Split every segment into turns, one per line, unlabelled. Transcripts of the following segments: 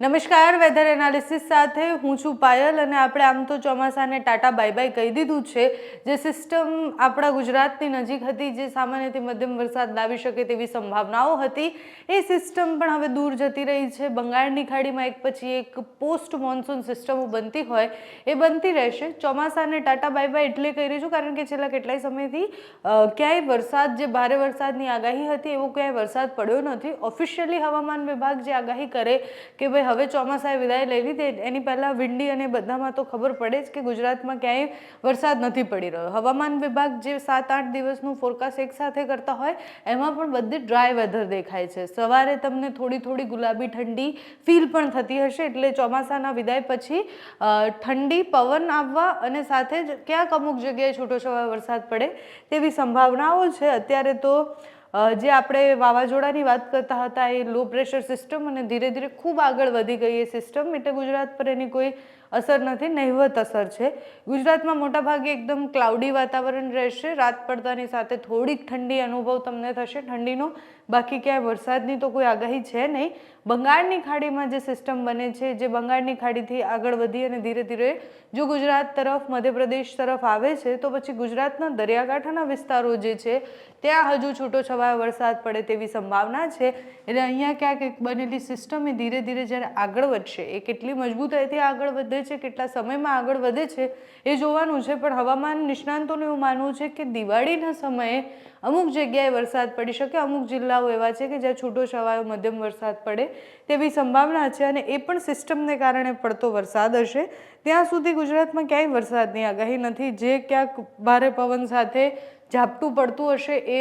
નમસ્કાર weather analysis સાથે હું છું પાયલ અને આપણે આમ તો ચોમાસાને ટાટા બાય બાય કહી દીધું છે. જે સિસ્ટમ આપણા ગુજરાતની નજીક હતી, જે સામાન્યથી મધ્યમ વરસાદ લાવી શકે તેવી સંભાવનાઓ હતી, એ સિસ્ટમ પણ હવે દૂર જતી રહી છે. બંગાળની ખાડીમાં એક પછી એક પોસ્ટ મોન્સૂન સિસ્ટમો બનતી હોય, એ બનતી રહેશે. ચોમાસાને ટાટા બાય બાય એટલે કહી રહી છું, કારણ કે છેલ્લા કેટલાય સમયથી ક્યાંય વરસાદ, જે ભારે વરસાદની આગાહી હતી, એવો ક્યાંય વરસાદ પડ્યો નથી. ઓફિશિયલી હવામાન વિભાગ જે આગાહી કરે કે ભાઈ હવે ચોમાસાએ વિદાય લઈ લીધી. એની પહેલાં વિંડી અને બધામાં તો ખબર પડે જ કે ગુજરાતમાં ક્યાંય વરસાદ નથી પડી રહ્યો. હવામાન વિભાગ જે સાત આઠ દિવસનું ફોરકાસ્ટ એકસાથે કરતા હોય, એમાં પણ બધી ડ્રાય વેધર દેખાય છે. સવારે તમને થોડી થોડી ગુલાબી ઠંડી ફીલ પણ થતી હશે. એટલે ચોમાસાના વિદાય પછી ઠંડી, પવન આવવા અને સાથે જ ક્યાંક અમુક જગ્યાએ છૂટોછવાયો વરસાદ પડે તેવી સંભાવનાઓ છે. અત્યારે તો જે આપણે વાવાઝોડાની વાત કરતા હતા એ લો પ્રેશર સિસ્ટમ અને ધીરે ધીરે ખૂબ આગળ વધી ગઈ એ સિસ્ટમ એટલે ગુજરાત પર એની કોઈ અસર નથી, નહિવત અસર છે. ગુજરાતમાં મોટાભાગે એકદમ ક્લાઉડી વાતાવરણ રહેશે. રાત પડતાની સાથે થોડીક ઠંડી અનુભવ તમને થશે. ઠંડીનો બાકી ક્યાંય વરસાદની તો કોઈ આગાહી છે નહીં. બંગાળની ખાડીમાં જે સિસ્ટમ બને છે, જે બંગાળની ખાડીથી આગળ વધી અને ધીરે ધીરે જો ગુજરાત તરફ, મધ્યપ્રદેશ તરફ આવે છે, તો પછી ગુજરાતના દરિયાકાંઠાના વિસ્તારો જે છે, ત્યાં હજુ છૂટો છવાયો વરસાદ પડે તેવી સંભાવના છે. એટલે અહીંયા ક્યાંક બનેલી સિસ્ટમ એ ધીરે ધીરે જ્યારે આગળ વધશે, એ કેટલી મજબૂતાઈથી આગળ વધે છે, કેટલા સમયમાં આગળ વધે છે એ જોવાનું છે. પણ હવામાન નિષ્ણાંતોનું એવું માનવું છે કે દિવાળીના સમયે અમુક જગ્યાએ વરસાદ પડી શકે, અમુક જિલ્લાઓ એવા છે કે જ્યાં છૂટો છવાયો, મધ્યમ વરસાદ પડે તેવી સંભાવના છે અને એ પણ સિસ્ટમને કારણે પડતો વરસાદ હશે. ત્યાં સુધી ગુજરાતમાં ક્યાંય વરસાદની આગાહી નથી. જે ક્યાંક ભારે પવન સાથે ઝાપટું પડતું હશે એ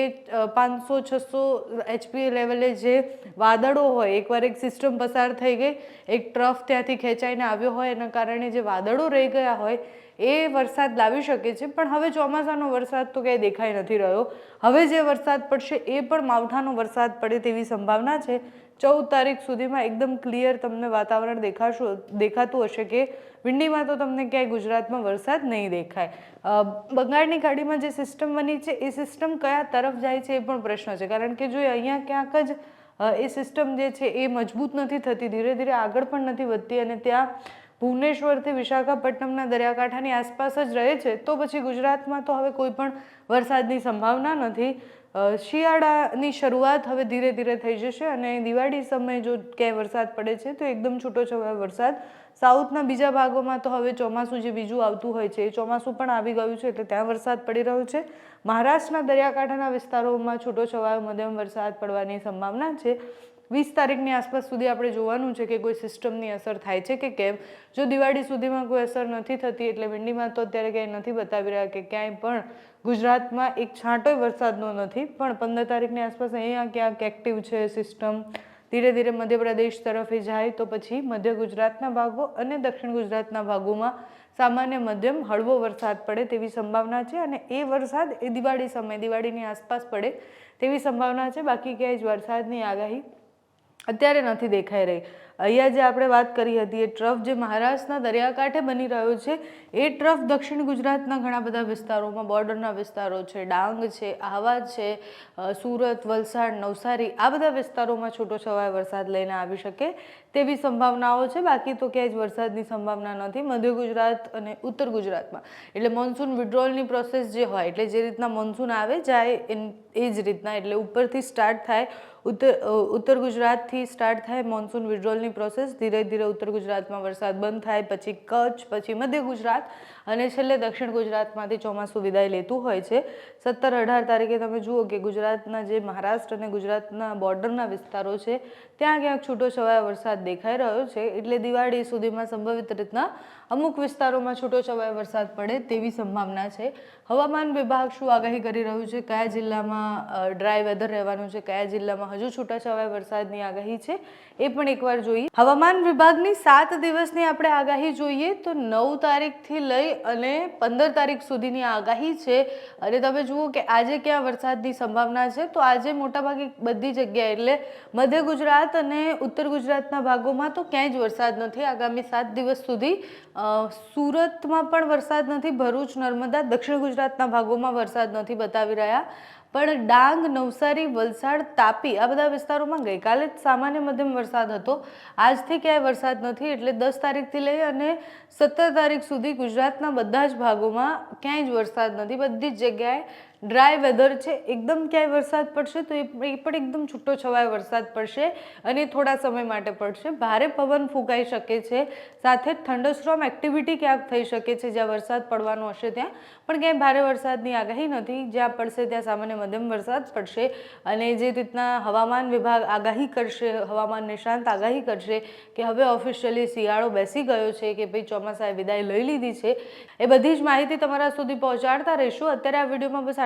પાંચસો, છસો એચપીએ લેવલે જે વાદળો હોય, એકવાર એક સિસ્ટમ પસાર થઈ ગઈ, એક ટ્રફ ત્યાંથી ખેંચાઈને આવ્યો હોય, એના કારણે જે વાદળો રહી ગયા હોય, એ વરસાદ લાવી શકે છે. પણ હવે ચોમાસાનો વરસાદ તો ક્યાંય દેખાઈ નથી રહ્યો. હવે જે વરસાદ પડશે એ પણ માવઠાનો વરસાદ પડે તેવી સંભાવના છે. ચૌદ તારીખ સુધીમાં એકદમ ક્લિયર તમને વાતાવરણ દેખાશું દેખાતું હશે કે વિંડીમાં તો તમને ક્યાંય ગુજરાતમાં વરસાદ નહીં દેખાય. બંગાળની ખાડીમાં જે સિસ્ટમ બની છે, એ સિસ્ટમ કયા તરફ જાય છે એ પણ પ્રશ્ન છે. કારણ કે જો અહીંયા ક્યાંક જ એ સિસ્ટમ જે છે એ મજબૂત નથી થતી, ધીરે ધીરે આગળ પણ નથી વધતી અને ત્યાં ભુવનેશ્વરથી વિશાખાપટ્ટનમના દરિયાકાંઠાની આસપાસ જ રહે છે, તો પછી ગુજરાતમાં તો હવે કોઈ પણ વરસાદની સંભાવના નથી. શિયાળાની શરૂઆત હવે ધીરે ધીરે થઈ જશે અને દિવાળી સમયે જો ક્યાંય વરસાદ પડે છે, તો એકદમ છૂટો છવાયો વરસાદ. સાઉથના બીજા ભાગોમાં તો હવે ચોમાસું જે બીજું આવતું હોય છે, એ ચોમાસું પણ આવી ગયું છે, એટલે ત્યાં વરસાદ પડી રહ્યો છે. મહારાષ્ટ્રના દરિયાકાંઠાના વિસ્તારોમાં છૂટો છવાયો મધ્યમ વરસાદ પડવાની સંભાવના છે. વીસ તારીખની આસપાસ સુધી આપણે જોવાનું છે કે કોઈ સિસ્ટમની અસર થાય છે કે કેમ. જો દિવાળી સુધીમાં કોઈ અસર નથી થતી એટલે વિંડીમાં તો અત્યારે ક્યાંય નથી બતાવી રહ્યા કે ક્યાંય પણ ગુજરાતમાં એક છાંટોય વરસાદનો નથી. પણ પંદર તારીખની આસપાસ અહીંયા ક્યાંક એક્ટિવ છે સિસ્ટમ. ધીરે ધીરે મધ્યપ્રદેશ તરફે જાય તો પછી મધ્ય ગુજરાતના ભાગો અને દક્ષિણ ગુજરાતના ભાગોમાં સામાન્ય મધ્યમ હળવો વરસાદ પડે તેવી સંભાવના છે અને એ વરસાદ એ દિવાળી સમય, દિવાળીની આસપાસ પડે તેવી સંભાવના છે. બાકી ક્યાંય જ વરસાદની આગાહી અત્યારે નથી દેખાઈ રહી. અહીંયા જે આપણે વાત કરી હતી, એ ટ્રફ જે મહારાષ્ટ્રના દરિયાકાંઠે બની રહ્યો છે, એ ટ્રફ દક્ષિણ ગુજરાતના ઘણા બધા વિસ્તારોમાં, બોર્ડરના વિસ્તારો છે, ડાંગ છે, આહવા છે સુરત, વલસાડ, નવસારી, આ બધા વિસ્તારોમાં છૂટો છવાયો વરસાદ લઈને આવી શકે તેવી સંભાવનાઓ છે. બાકી તો ક્યાંય જ વરસાદની સંભાવના નથી. મધ્ય ગુજરાત અને ઉત્તર ગુજરાતમાં. એટલે મોન્સૂન વિડ્રોલની પ્રોસેસ જે હોય, એટલે જે રીતના મોન્સૂન આવે, જાય એ જ રીતના. એટલે ઉપરથી સ્ટાર્ટ થાય, ઉત્તર ઉત્તર ગુજરાતથી સ્ટાર્ટ થાય મોન્સૂન વિડ્રોલની પ્રોસેસ ધીરે ધીરે ઉત્તર ગુજરાતમાં વરસાદ બંધ થાય, પછી કચ્છ, પછી મધ્ય ગુજરાત અને છેલ્લે દક્ષિણ ગુજરાતમાંથી ચોમાસું વિદાય લેતું હોય છે. સત્તર અઢાર તારીખે તમે જુઓ કે ગુજરાતના જે મહારાષ્ટ્ર અને ગુજરાતના બોર્ડરના વિસ્તારો છે, ત્યાં ક્યાંક છૂટો છવાયો વરસાદ દેખાઈ રહ્યો છે. એટલે દિવાળી સુધીમાં સંભવિત રીતના અમુક વિસ્તારોમાં છૂટો છવાયો વરસાદ પડે તેવી સંભાવના છે. હવામાન વિભાગ શું આગાહી કરી રહ્યું છે? કયા જિલ્લામાં ડ્રાય વેધર રહેવાનું છે? કયા જિલ્લામાં હજુ છૂટાછવાયા વરસાદની આગાહી છે? એ પણ એકવાર જોઈએ. હવામાન વિભાગની સાત દિવસની આપણે આગાહી જોઈએ તો નવ તારીખથી લઈ અને પંદર તારીખ સુધીની આગાહી છે. અને તમે જુઓ કે આજે ક્યાં વરસાદની સંભાવના છે? તો આજે મોટાભાગે બધી જગ્યાએ, એટલે મધ્ય ગુજરાત અને ઉત્તર ગુજરાતના ભાગોમાં તો ક્યાંય જ વરસાદ નથી. આગામી સાત દિવસ સુધી સુરતમાં પણ વરસાદ નથી, ભરૂચ, નર્મદા, દક્ષિણ ગુજરાતના ભાગોમાં વરસાદ નથી બતાવી રહ્યા. પણ ડાંગ, નવસારી, વલસાડ, તાપી આ બધા વિસ્તારોમાં ગઈકાલે જ સામાન્ય મધ્યમ વરસાદ હતો. આજથી ક્યાંય વરસાદ નથી એટલે દસ તારીખથી લઈ અને સત્તર તારીખ સુધી ગુજરાતના બધા જ ભાગોમાં ક્યાંય જ વરસાદ નથી. બધી જ જગ્યાએ ડ્રાય વેધર છે, એકદમ ક્યાંય વરસાદ પડશે તો એ પણ એકદમ છૂટો છવાય વરસાદ પડશે અને થોડા સમય માટે પડશે. ભારે પવન ફૂંકાઈ શકે છે, સાથે થંડરસ્ટ્રોમ એક્ટિવિટી ક્યાંક થઈ શકે છે, જ્યાં વરસાદ પડવાનો હશે ત્યાં. પણ ક્યાંય ભારે વરસાદની આગાહી નથી, જ્યાં પડશે ત્યાં સામાન્ય મધ્યમ વરસાદ પડશે અને જે રીતના હવામાન વિભાગ આગાહી કરશે, હવામાન નિષ્ણાંત આગાહી કરશે કે હવે ઓફિશિયલી શિયાળો બેસી ગયો છે કે ભાઈ ચોમાસાએ વિદાય લઈ લીધી છે, એ બધી જ માહિતી તમારા સુધી પહોંચાડતા રહીશું. અત્યારે આ વિડીયોમાં બસ